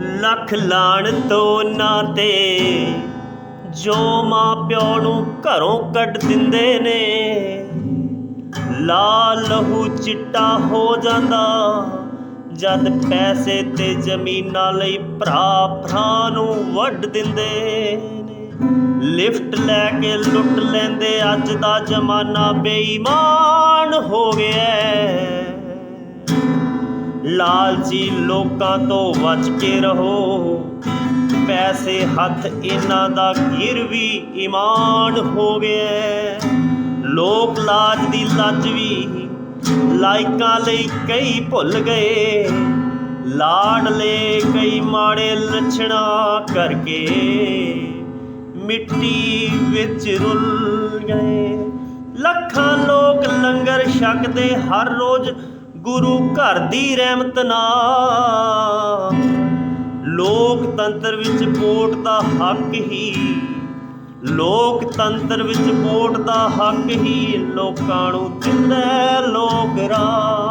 ਲੱਖ ਲਾਣ ਤੋਂ ਨਾ ਤੇ ਜੋ ਮਾਂ ਪਿਓ ਨੂੰ ਘਰੋਂ ਕੱਢ ਦਿੰਦੇ ਨੇ ਲਾ ਲਹੂ ਚਿੱਟਾ ਹੋ ਜਾਂਦਾ। ਜਦ ਪੈਸੇ ਤੇ ਜ਼ਮੀਨਾਂ ਲਈ ਭਰਾ ਭਰਾ ਨੂੰ ਵੱਢ ਦਿੰਦੇ ਨੇ। ਲਿਫਟ ਲੈ ਕੇ ਲੁੱਟ ਲੈਂਦੇ ਅੱਜ ਦਾ ਜ਼ਮਾਨਾ ਬੇਈਮਾਨ ਹੋ ਲਾਲਚੀ ਲੋਕਾਂ ਤੋਂ ਬਚ ਕੇ ਰਹੋ। ਪੈਸੇ ਹੱਥ ਇਹਨਾਂ ਦਾ ਗਿਰਵੀ ਇਮਾਨ ਹੋ ਗਿਆ। ਲੋਕ ਲਾਜ ਦੀ ਲੱਜ ਵੀ ਲਾਇਕਾਂ ਲਈ ਕਈ ਭੁੱਲ ਗਏ। ਲਾਡਲੇ ਕਈ ਮਾੜੇ ਲੱਛਣਾ ਕਰਕੇ ਮਿੱਟੀ ਵਿੱਚ ਰੁੱਲ ਗਏ। ਲੱਖਾਂ ਲੋਕ ਲੰਗਰ ਛਕਦੇ ਹਰ ਰੋਜ਼ ਗੁਰੂ ਘਰ ਦੀ ਰਹਿਮਤ ਨਾ ਲੋਕਤੰਤਰ ਵਿੱਚ ਵੋਟ ਦਾ ਹੱਕ ਹੀ, ਲੋਕਤੰਤਰ ਵਿੱਚ ਵੋਟ ਦਾ ਹੱਕ ਹੀ ਲੋਕਾਂ ਨੂੰ ਦਿੰਦਾ ਲੋਕ ਰਾਜ। ਲੋਕਾਂ